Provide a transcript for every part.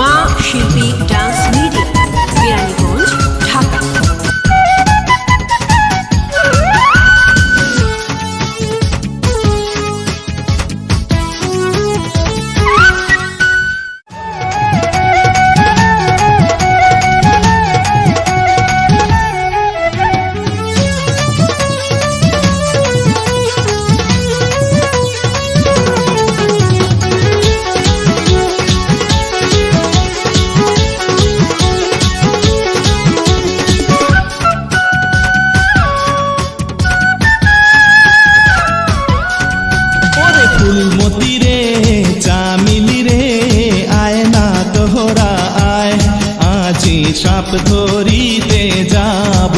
মা শিল্পী সাপ ধরিতে যাব।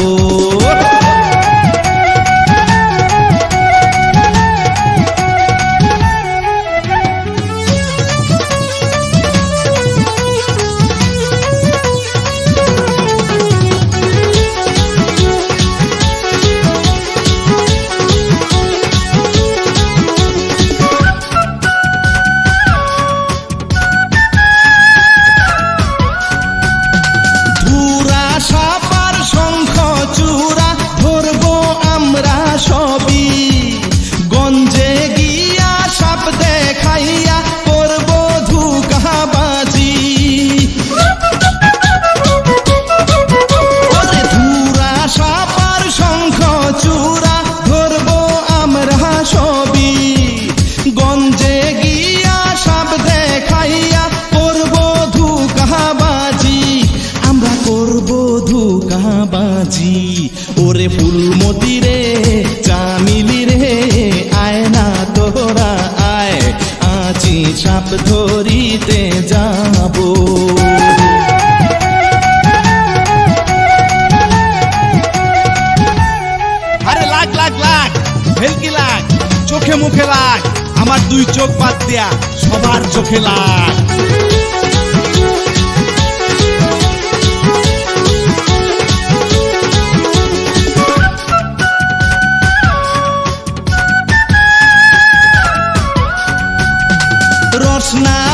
ধুকাবাজি ওরে ফুলমতি রে, চামিলি রে, আয় না তোরা, আয়। আজি সাপ ধরিতে যাব। আরে লাগ লাগ লাগ, ভেলকি লাগ, চোখে মুখে লাগ, আমার দুই চোখ বাদ দেয়া সবার চোখে লাগ। রসনা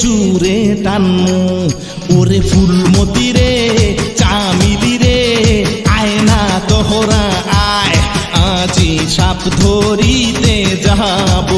জুরে টান ওরে ফুলমতি রে চামিলি রে আয়না তোহরা আয়। আজি সাপ ধরিতে যাব।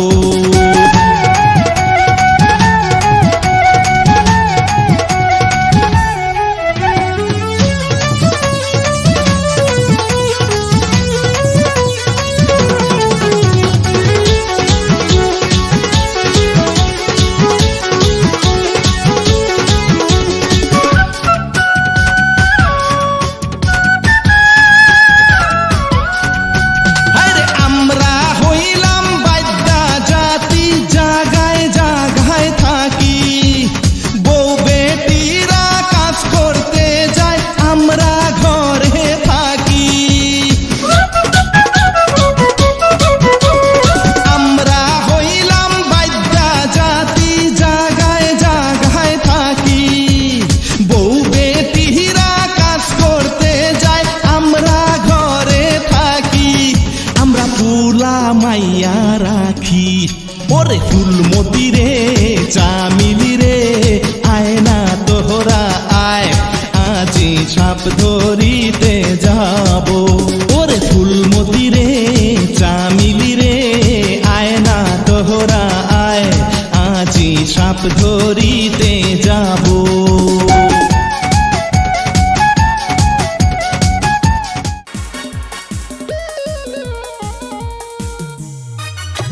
রাখি ওরে ফুলমতি রে, চামিলি রে, আয় না তোহরা, আয়। আজি সাপ ধরিতে যাব। ওরে ফুলমতি রে, চামিলি রে, আয় না তোহরা, আয়। আজি সাপ ধরিতে যাব।